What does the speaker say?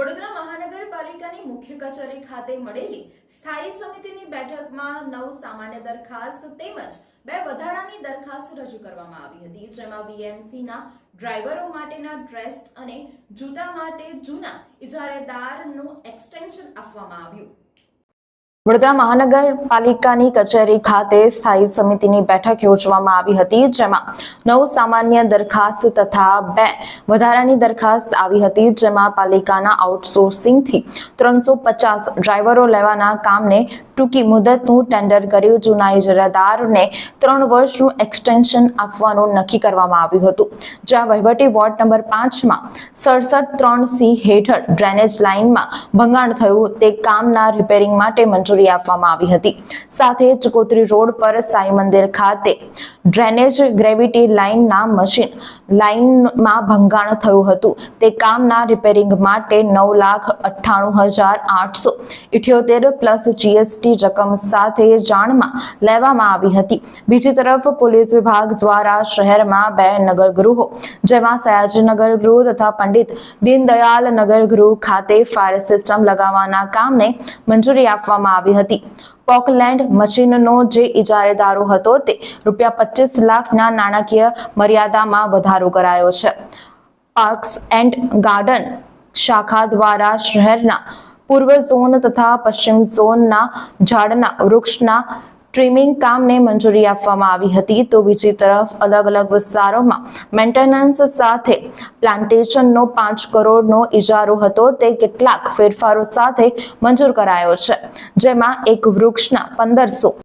વડોદરા મહાનગરપાલિકાની મુખ્ય કચેરી ખાતે મળેલી સ્થાયી સમિતિની બેઠકમાં નવ સામાન્ય દરખાસ્ત તેમજ બે વધારાની દરખાસ્ત રજૂ કરવામાં આવી હતી, જેમાં વીએમસીના ડ્રાઈવરો માટેના ડ્રેસ અને જૂતા માટે જૂના ઇજારેદારનું એક્સટેન્શન આપવામાં આવ્યું. વડોદરા મહાનગરપાલિકાની કચેરી ખાતે સ્થાયી સમિતિની બેઠક યોજવામાં આવી હતી, જેમાં નવ સામાન્ય દરખાસ્ત તથા બે વધારાની દરખાસ્ત આવી હતી, જેમાં પાલિકાના આઉટસોર્સિંગથી ત્રણસો પચાસ ડ્રાઈવરો લેવાના કામને ટૂંકી મુદતનું ટેન્ડર કર્યું. જૂના ઇજરાદારને ત્રણ વર્ષનું એક્સટેન્શન આપવાનું નક્કી કરવામાં આવ્યું હતું. જ્યાં વહીવટી વોર્ડ નંબર પાંચમાં સડસઠ ત્રણ સી હેઠળ ડ્રેનેજ લાઇનમાં ભંગાણ થયું. તે કામના રિપેરિંગ માટે મંજૂરી આપવામાં આવી હતી. સાથે ચકોત્રી રોડ પર સાંઈ મંદિર ખાતે ડ્રેનેજ ગ્રેવિટી લાઇનના મશીન લાઇનમાં ભંગાણ થયું હતું. તે કામના રિપેરિંગ માટે નવ લાખ અઠ્ઠાણું હજાર આઠસો ઇઠ્યોતેર પ્લસ જીએસટી રકમ સાથે જાણમાં લેવામાં આવી હતી. બીજી તરફ પોલીસ વિભાગ દ્વારા શહેરમાં બે નગરગૃહો, જેમાં સયાજીનગર ગૃહ તથા પંડિત દીનદયાલ નગર ગૃહ ખાતે ફાયર સિસ્ટમ લગાવવાના કામને મંજૂરી આપવામાં આવી હતી. પોકલેન્ડ મશીનનો જે ઇજારેદારો હતો તે રૂપિયા પચીસ લાખના નાણાકીય મર્યાદામાં વધારો કરાયો છે. પાર્ક્સ એન્ડ ગાર્ડન શાખા દ્વારા શહેરના પૂર્વ ઝોન તથા પશ્ચિમ ઝોનના ઝાડના વૃક્ષના ટ્રીમિંગ કામને મંજૂરી આપવામાં આવી હતી તો બીજી તરફ અલગ અલગ વિસ્તારોમાં મેન્ટેનન્સ સાથે પ્લાન્ટેશનનો પાંચ કરોડનો ઇજારો હતો. તે કેટલાક ફેરફારો સાથે મંજૂર કરાયો છે, જેમાં એક વૃક્ષના પંદરસો